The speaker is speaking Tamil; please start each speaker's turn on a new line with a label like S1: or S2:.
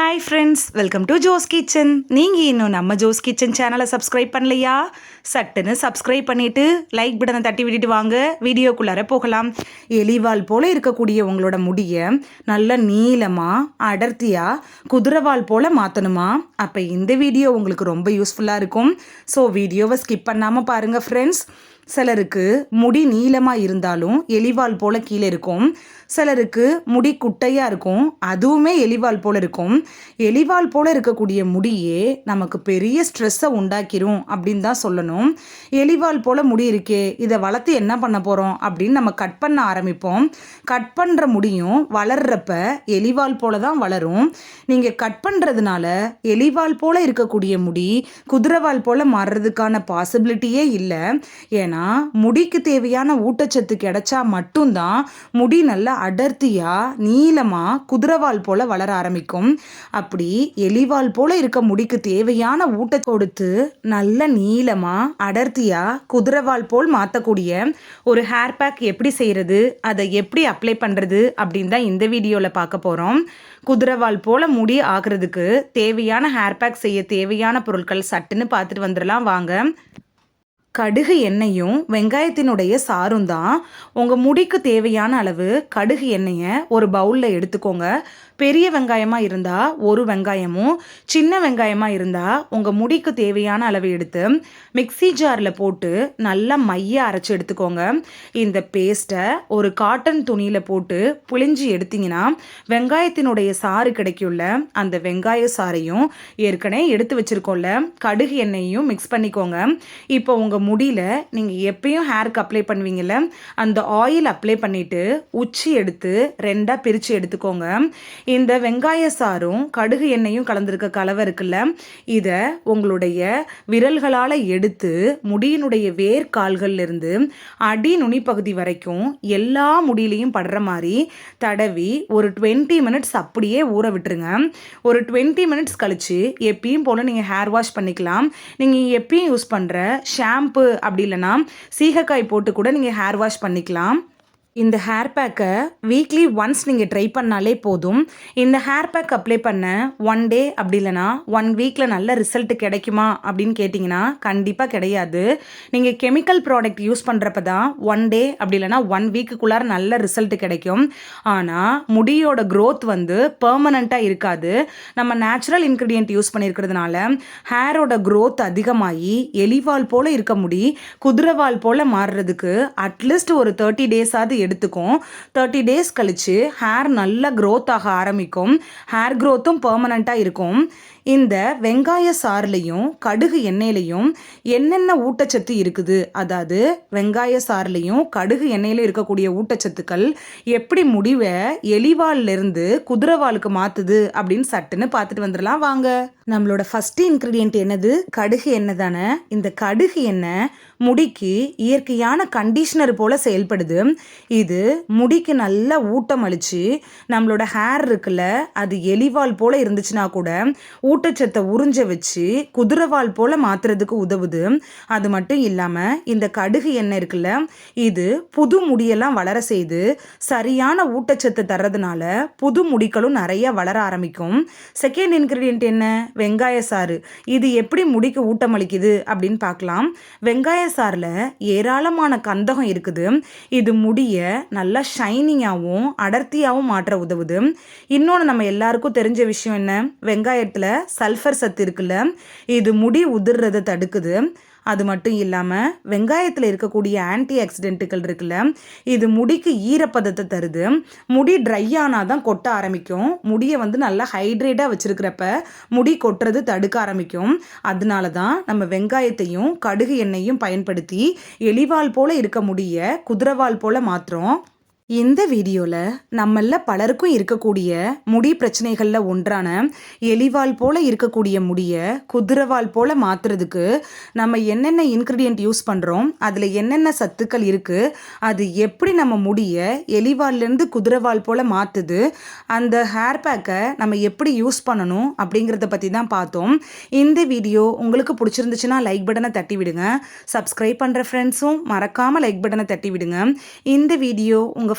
S1: Hi friends welcome to Jo's kitchen நீங்கள் இன்னும் நம்ம ஜோஸ் கிச்சன் சேனலை சப்ஸ்கிரைப் பண்ணலையா? சட்டுன்னு சப்ஸ்கிரைப் பண்ணிவிட்டு லைக் பட்டனை தட்டி விட்டுட்டு வாங்க. வீடியோக்குள்ளார போகலாம். எலிவால் போல் இருக்கக்கூடிய உங்களோட முடியை நல்ல நீளமாக அடர்த்தியாக குதிரவால் போல் மாற்றணுமா அப்போ இந்த வீடியோ உங்களுக்கு ரொம்ப யூஸ்ஃபுல்லாக இருக்கும். ஸோ வீடியோவை ஸ்கிப் பண்ணாமல் பாருங்கள் ஃப்ரெண்ட்ஸ் சிலருக்கு முடி நீளமாக இருந்தாலும் எலிவால் போல் கீழே இருக்கும். சிலருக்கு முடி குட்டையாக இருக்கும். அதுவுமே எலிவால் போல் இருக்கும். எலிவால் போல் இருக்கக்கூடிய முடியே நமக்கு பெரிய ஸ்ட்ரெஸ்ஸை உண்டாக்கிரும் அப்படின்னு தான் சொல்லணும். எலிவால் போல் முடி இருக்கே இதை வளர்த்து என்ன பண்ண போகிறோம் அப்படின்னு நம்ம கட் பண்ண ஆரம்பிப்போம். கட் பண்ணுற முடியும் வளர்றப்ப எலிவால் போல தான் வளரும். நீங்கள் கட் பண்ணுறதுனால எலிவால் போல இருக்கக்கூடிய முடி குதிரைவால் போல் மாறுறதுக்கான பாசிபிலிட்டியே இல்லை. ஏன்னா முடிக்கு தேவையான ஊட்டச்சத்து கிடைச்சா மட்டும்தான் முடி நல்லா அடர்த்தியாக நீளமாக குதிரைவால் போல் வளர ஆரம்பிக்கும். அப்படி எலிவால் போல் இருக்க முடிக்கு தேவையான ஊட்ட கொடுத்து நல்ல நீளமாக அடர்த்தியாக குதிரவால் போல் மாற்றக்கூடிய ஒரு ஹேர் பேக் எப்படி செய்கிறது அதை எப்படி அப்ளை பண்ணுறது அப்படின்னு தான் இந்த வீடியோவில் பார்க்க போகிறோம் குதிரவால் போல் முடி ஆகிறதுக்கு தேவையான ஹேர் பேக் செய்ய தேவையான பொருட்கள் சட்டுன்னு பார்த்துட்டு வந்துடலாம் வாங்க. கடுகு எண்ணெயும் வெங்காயத்தினுடைய சாரும் தான். உங்கள் முடிக்கு தேவையான அளவு கடுகு எண்ணெயை ஒரு பவுலில் எடுத்துக்கோங்க. பெரிய வெங்காயமாக இருந்தால் ஒரு வெங்காயமும் சின்ன வெங்காயமாக இருந்தால் உங்கள் முடிக்கு தேவையான அளவு எடுத்து மிக்சி ஜாரில் போட்டு நல்லா மைய அரைச்சி எடுத்துக்கோங்க. இந்த பேஸ்ட்டை ஒரு காட்டன் துணியில் போட்டு புளிஞ்சு எடுத்திங்கன்னா வெங்காயத்தினுடைய சாறு கிடைக்கும்ல அந்த வெங்காய சாறையும் ஏற்கனவே எடுத்து வச்சுருக்கோம்ல கடுகு எண்ணெயையும் மிக்ஸ் பண்ணிக்கோங்க. இப்போ உங்கள் முடியில் நீங்கள் எப்பயும் ஹேருக்கு அப்ளை பண்ணுவீங்கள்ல அந்த ஆயில் அப்ளை பண்ணிவிட்டு உச்சி எடுத்து ரெண்டாக பிரித்து எடுத்துக்கோங்க. இந்த வெங்காய சாரும் கடுகு எண்ணெயும் கலந்துருக்க கலவை இருக்குல்ல இதை உங்களுடைய விரல்களால் எடுத்து முடியினுடைய வேர் கால்கள்லேருந்து அடி நுனிப்பகுதி வரைக்கும் எல்லா முடியிலையும் படுற மாதிரி தடவி ஒரு டுவெண்ட்டி மினிட்ஸ் அப்படியே ஊற விட்டுருங்க. ஒரு டுவெண்ட்டி மினிட்ஸ் கழித்து எப்பயும் போல் நீங்கள் ஹேர் வாஷ் பண்ணிக்கலாம். நீங்கள் எப்பயும் யூஸ் பண்ணுற ஷாம்பு அப்படி இல்லைன்னா சீகக்காய் போட்டு கூட நீங்கள் ஹேர் வாஷ் பண்ணிக்கலாம். இந்த ஹேர் பேக்கை வீக்லி ஒன்ஸ் நீங்கள் ட்ரை பண்ணாலே போதும். இந்த ஹேர் பேக் அப்ளை பண்ண ஒன் டே அப்படி இல்லைனா ஒன் வீக்கில் நல்ல ரிசல்ட் கிடைக்குமா அப்படின்னு கேட்டிங்கன்னா கண்டிப்பாக கிடையாது. நீங்கள் கெமிக்கல் ப்ராடக்ட் யூஸ் பண்ணுறப்ப தான் ஒன் டே அப்படி இல்லைனா ஒன் வீக்குக்குள்ளார நல்ல ரிசல்ட் கிடைக்கும். ஆனால் முடியோட க்ரோத் வந்து பர்மனண்ட்டாக இருக்காது. நம்ம நேச்சுரல் இன்க்ரீடியன்ட் யூஸ் பண்ணியிருக்கிறதுனால ஹேரோட க்ரோத் அதிகமாகி எலிவால் போல் இருக்க முடி குதிரவால் போல் மாறுறதுக்கு அட்லீஸ்ட் ஒரு தேர்ட்டி டேஸாவது எடுத்துக்கும். தேர்ட்டி டேஸ் கழித்து ஹேர் நல்லா க்ரோத் ஆக ஆரம்பிக்கும். ஹேர் க்ரோத்தும் பர்மனண்ட்டாக இருக்கும். இந்த வெங்காய சாறுலையும் கடுகு எண்ணெயிலையும் என்னென்ன ஊட்டச்சத்து இருக்குது? அதாவது வெங்காய சாறுலையும் கடுகு எண்ணெயில இருக்கக்கூடிய ஊட்டச்சத்துக்கள் எப்படி முடிவை எலிவாலிருந்து குதிரைவாலுக்கு மாற்றுது அப்படின்னு சட்டுன்னு பார்த்துட்டு வந்துடலாம். வாங்க. நம்மளோட ஃபஸ்ட்டு இன்க்ரீடியன்ட் என்னது? கடுகு எண்ணெய் தானே. இந்த கடுகு எண்ணெய் முடிக்கு இயற்கையான கண்டிஷ்னர் போல் செயல்படுது. இது முடிக்கு நல்ல ஊட்டம் அளித்து நம்மளோட ஹேர் இருக்குல்ல அது எலிவால் போல் இருந்துச்சுன்னா கூட ஊட்டச்சத்தை உறிஞ்ச வச்சு குதிரைவால் போல் மாற்றுறதுக்கு உதவுது. அது மட்டும் இல்லாமல் இந்த கடுகு எண்ணெய் இருக்குல்ல இது புது முடியெல்லாம் வளர செய்து சரியான ஊட்டச்சத்தை தர்றதுனால புது முடிகளும் நிறைய வளர ஆரம்பிக்கும். செகண்ட் இன்க்ரீடியன்ட் என்ன? வெங்காய சாறு. இது எப்படி முடிக்கு ஊட்டம் அளிக்குது அப்படின்னு பார்க்கலாம். வெங்காய சாறில் ஏராளமான கந்தகம் இருக்குது. இது முடிய நல்லா ஷைனிங்காகவும் அடர்த்தியாகவும் மாற்ற உதவுது. இன்னொன்று நம்ம எல்லாருக்கும் தெரிஞ்ச விஷயம் என்ன? வெங்காயத்தில் சல்ஃபர் சத்து இருக்குல்ல இது முடி உதிர்றதை தடுக்குது. அது மட்டும் இல்லாமல் வெங்காயத்தில் இருக்கக்கூடிய ஆன்டி ஆக்சிடென்ட்டுகள் இருக்குல்ல இது முடிக்கு ஈரப்பதத்தை தருது. முடி ட்ரை ஆனால் தான் கொட்ட ஆரம்பிக்கும். முடியை வந்து நல்லா ஹைட்ரேட்டாக வச்சுருக்கிறப்ப முடி கொட்டுறது தடுக்க ஆரம்பிக்கும். அதனால தான் நம்ம வெங்காயத்தையும் கடுகு எண்ணெயும் பயன்படுத்தி எலிவால் போல் இருக்க முடிய குதிரவால் போல் மாற்றுறோம் இந்த வீடியோவில் நம்மள பலருக்கும் இருக்கக்கூடிய முடி பிரச்சனைகளில் ஒன்றான எலிவால் போல் இருக்கக்கூடிய முடியை குதிரவால் போல் மாற்றுறதுக்கு நம்ம என்னென்ன இன்க்ரீடியன்ட் யூஸ் பண்ணுறோம் அதில் என்னென்ன சத்துக்கள் இருக்குது அது எப்படி நம்ம முடியை எலிவால்லேருந்து குதிரவால் போல் மாற்றுது அந்த ஹேர் பேக்கை நம்ம எப்படி யூஸ் பண்ணணும் அப்படிங்கிறத பற்றி தான் பார்த்தோம். இந்த வீடியோ உங்களுக்கு பிடிச்சிருந்துச்சுன்னா லைக் பட்டனை தட்டி விடுங்க. சப்ஸ்கிரைப் பண்ணுற ஃப்ரெண்ட்ஸும் மறக்காமல் லைக் பட்டனை தட்டி விடுங்க. இந்த வீடியோ உங்கள்